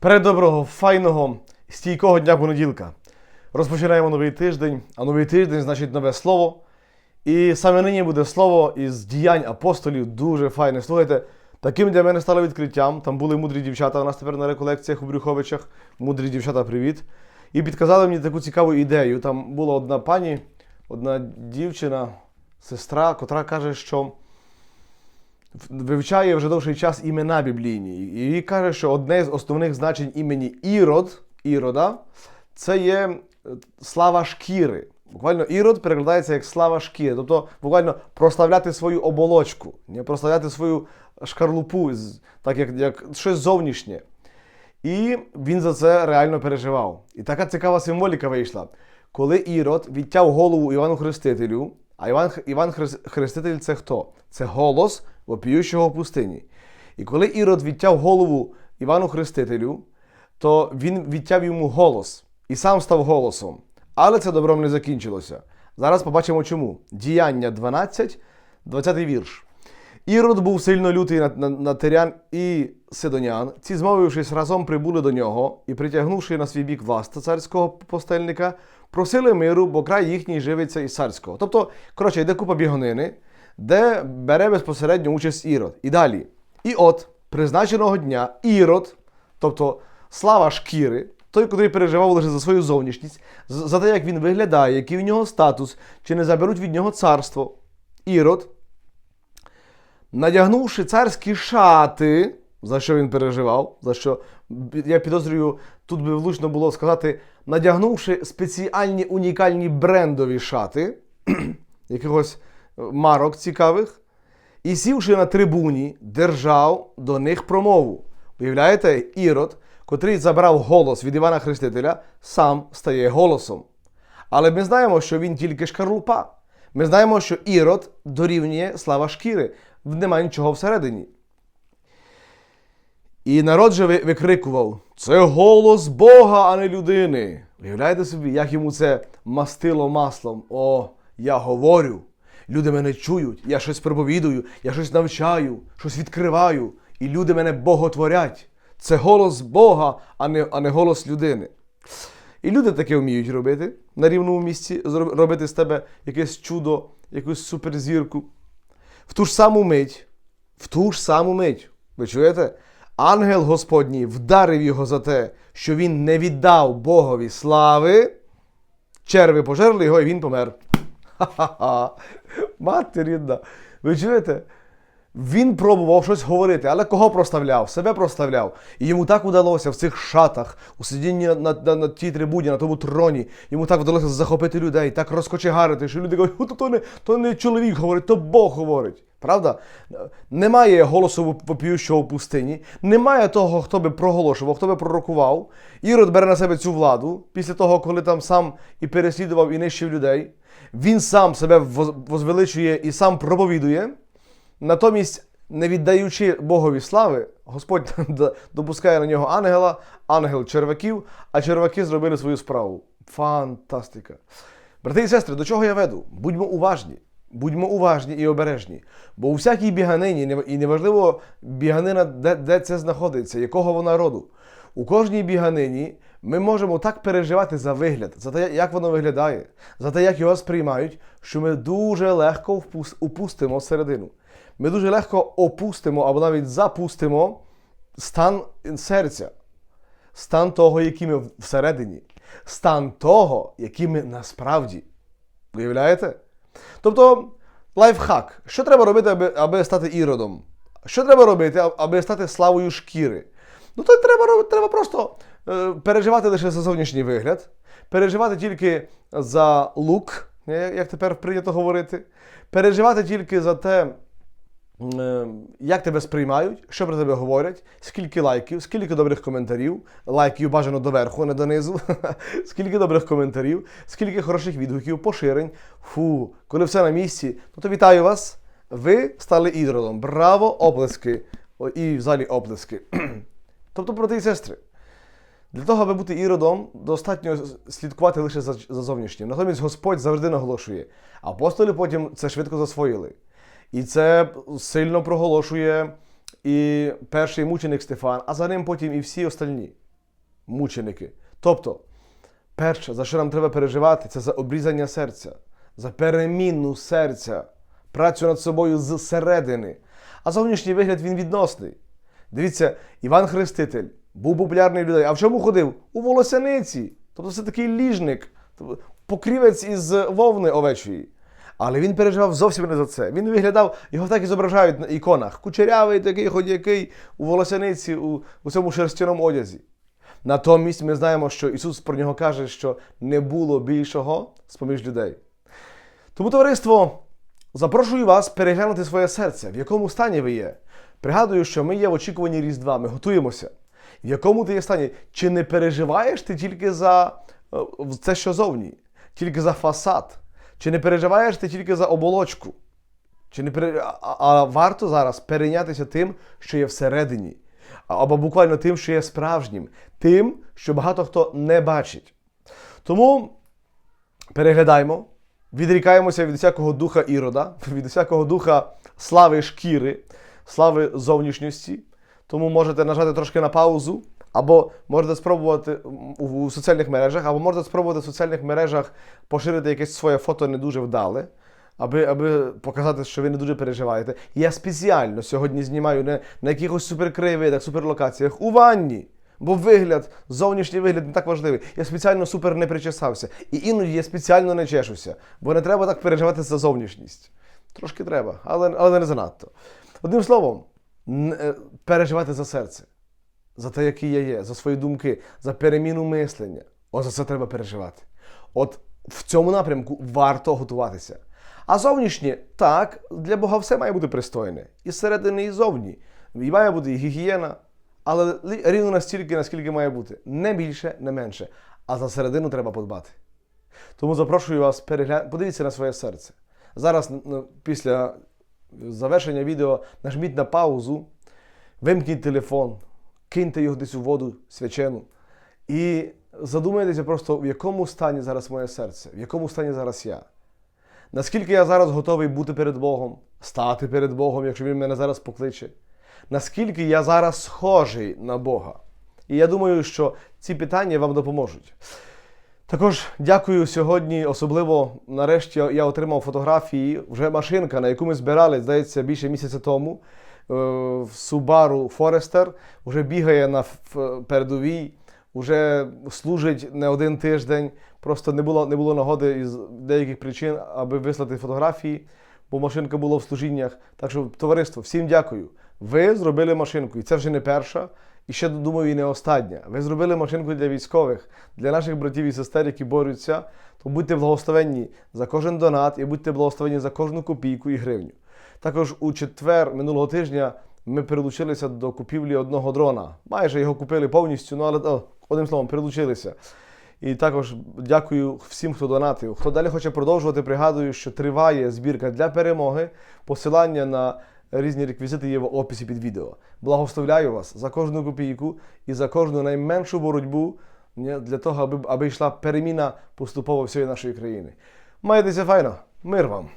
Передоброго, файного, стійкого дня понеділка. Розпочинаємо новий тиждень, а новий тиждень значить нове слово. І саме нині буде слово із діянь апостолів, дуже файне. Слухайте, таким для мене стало відкриттям. Там були мудрі дівчата у нас тепер на реколекціях у Брюховичах. Мудрі дівчата, привіт. І підказали мені таку цікаву ідею. Там була одна пані, одна дівчина, сестра, котра каже, що вивчає вже довший час імена біблійні. І каже, що одне з основних значень імені Ірод, Ірода, це є е, слава шкіри. Буквально ірод перекладається як слава шкіри, тобто буквально прославляти свою оболочку, не прославляти свою шкарлупу, так як, як щось зовнішнє. І він за це реально переживав. І така цікава символіка вийшла. Коли Ірод відтяв голову Івану Хрестителю, а Іван, Іван Хреститель це хто? Це голос вопіющого в пустині. І коли Ірод відтяв голову Івану Хрестителю, то він відтяв йому голос і сам став голосом. Але це добром не закінчилося. Зараз побачимо чому. Діяння 12, 20 вірш. Ірод був сильно лютий на, на, на тирян і сидонян. Ці, змовившись, разом прибули до нього і, притягнувши на свій бік власта царського постельника, просили миру, бо край їхній живиться із царського. Тобто, коротше, йде купа бігонини, де бере безпосередньо участь Ірод. І далі. І от, призначеного дня, Ірод, тобто слава шкіри, той, котрий переживав лише за свою зовнішність, за те, як він виглядає, який в нього статус, чи не заберуть від нього царство. Ірод, надягнувши царські шати, за що він переживав, за що я підозрюю, тут би влучно було сказати, надягнувши спеціальні унікальні брендові шати, якихось е, марок цікавих, і сівши на трибуні, держав до них промову. Уявляєте, Ірод, котрий забрав голос від Івана Хрестителя, сам стає голосом. Але ми знаємо, що він тільки шкарлупа. Ми знаємо, що Ірод дорівнює слава шкіри, немає нічого всередині. І народ же викрикував: це голос Бога, а не людини. Уявляєте собі, як йому це мастило маслом. О, я говорю. Люди мене чують, я щось проповідую, я щось навчаю, щось відкриваю, і люди мене боготворять. Це голос Бога, а не, а не голос людини. І люди таке вміють робити на рівному місці, робити з тебе якесь чудо, якусь суперзірку. В ту ж саму мить, в ту ж саму мить, ви чуєте? Ангел Господній вдарив його за те, що він не віддав Богові слави. Черви пожерли його, і він помер. Ха-ха-ха. Мати рідна. Ви чуєте? Він пробував щось говорити, але кого проставляв? Себе проставляв. І йому так вдалося в цих шатах, у сидінні на, на, на, тій трибуні, на тому троні. Йому так вдалося захопити людей, так розкочегарити, що люди кажуть, то, то, не, то не чоловік говорить, то Бог говорить. Правда? Немає голосу вопіющого в пустині, немає того, хто би проголошував, хто би пророкував. Ірод бере на себе цю владу після того, коли там сам і переслідував, і нищив людей. Він сам себе возвеличує і сам проповідує. Натомість, не віддаючи Богові слави, Господь допускає на нього ангела, ангел черваків, а черваки зробили свою справу. Фантастика. Брати і сестри, до чого я веду? Будьмо уважні. Будьмо уважні і обережні. Бо у всякій біганині, і неважливо біганина, де, де це знаходиться, якого вона роду. У кожній біганині ми можемо так переживати за вигляд, за те, як воно виглядає, за те, як його сприймають, що ми дуже легко упустимо середину. Ми дуже легко опустимо або навіть запустимо стан серця, стан того, який ми всередині, стан того, який ми насправді. Уявляєте? Тобто, лайфхак. Що треба робити, аби, аби стати іродом? Що треба робити, аби стати славою шкіри? Ну, то треба, роб- треба просто е, переживати лише за зовнішній вигляд, переживати тільки за лук, е, як тепер прийнято говорити, переживати тільки за те, як тебе сприймають, що про тебе говорять, скільки лайків, скільки добрих коментарів, лайків бажано доверху, не донизу, скільки добрих коментарів, скільки хороших відгуків, поширень. Фу, коли все на місці, ну то вітаю вас. Ви стали ідолом. Браво, оплески. І в залі оплески. тобто, брати і сестри, для того, аби бути іродом, достатньо слідкувати лише за, за зовнішнім. Натомість Господь завжди наголошує. Апостоли потім це швидко засвоїли. І це сильно проголошує і перший мученик Стефан, а за ним потім і всі остальні. мученики. Тобто, перше, за що нам треба переживати, це за обрізання серця, за переміну серця, працю над собою зсередини. А зовнішній вигляд він відносний. Дивіться, Іван Хреститель був популярний людей. А в чому ходив? У волосяниці. Тобто це такий ліжник, тобто покрівець із вовни овечої. Але він переживав зовсім не за це. Він виглядав, його так і зображають на іконах. Кучерявий такий ходякий у волосяниці, у, у цьому шерстяному одязі. Натомість ми знаємо, що Ісус про нього каже, що не було більшого з-поміж людей. Тому, товариство, запрошую вас переглянути своє серце, в якому стані ви є. Пригадую, що ми є в очікуванні Різдва, ми готуємося. В якому ти є стані? Чи не переживаєш ти тільки за е, це, що зовні, тільки за фасад? Чи не переживаєш ти тільки за оболочку? Чи не пере... а, а варто зараз перейнятися тим, що є всередині, або буквально тим, що є справжнім, тим, що багато хто не бачить. Тому переглядаємо, відрікаємося від всякого духа ірода, від всякого духа слави шкіри, слави зовнішньості. Тому можете нажати трошки на паузу, або можете спробувати у, соціальних мережах, або можете спробувати в соціальних мережах поширити якесь своє фото не дуже вдале, аби, аби показати, що ви не дуже переживаєте. Я спеціально сьогодні знімаю не на якихось суперкривидах, суперлокаціях у ванні. Бо вигляд, зовнішній вигляд не так важливий. Я спеціально супер не причесався. І іноді я спеціально не чешуся, бо не треба так переживати за зовнішність. Трошки треба, але, але не занадто. Одним словом, е, переживати за серце, за те, який я є, за свої думки, за переміну мислення. О, за це треба переживати. От в цьому напрямку варто готуватися. А зовнішнє, так, для Бога все має бути пристойне. І зсередини, і зовні. І має бути і гігієна, але рівно настільки, наскільки має бути. Не більше, не менше. А за середину треба подбати. Тому запрошую вас переглянути, подивіться на своє серце. Зараз, після завершення відео, нажміть на паузу, вимкніть телефон, киньте його десь у воду свячену і задумайтеся просто, в якому стані зараз моє серце, в якому стані зараз я. Наскільки я зараз готовий бути перед Богом, стати перед Богом, якщо Він мене зараз покличе. Наскільки я зараз схожий на Бога. І я думаю, що ці питання вам допоможуть. Також дякую сьогодні, особливо нарешті я отримав фотографії. Вже машинка, на яку ми збирали, здається, більше місяця тому. Е, В Subaru Forester вже бігає на передовій, вже служить не один тиждень. Просто не було, не було нагоди із деяких причин, аби вислати фотографії, бо машинка була в служіннях. Так що, товариство, всім дякую. Ви зробили машинку, і це вже не перша. І ще думаю, і не остання. Ви зробили машинку для військових, для наших братів і сестер, які борються. То будьте благословенні за кожен донат і будьте благословенні за кожну копійку і гривню. Також у четвер минулого тижня ми прилучилися до купівлі одного дрона. Майже його купили повністю, ну але о, одним словом, прилучилися. І також дякую всім, хто донатив. Хто далі хоче продовжувати, пригадую, що триває збірка для перемоги. Посилання на різні реквізити є в описі під відео. Благословляю вас за кожну копійку і за кожну найменшу боротьбу для того, аби, аби йшла переміна поступово всієї нашої країни. Майтеся файно, мир вам!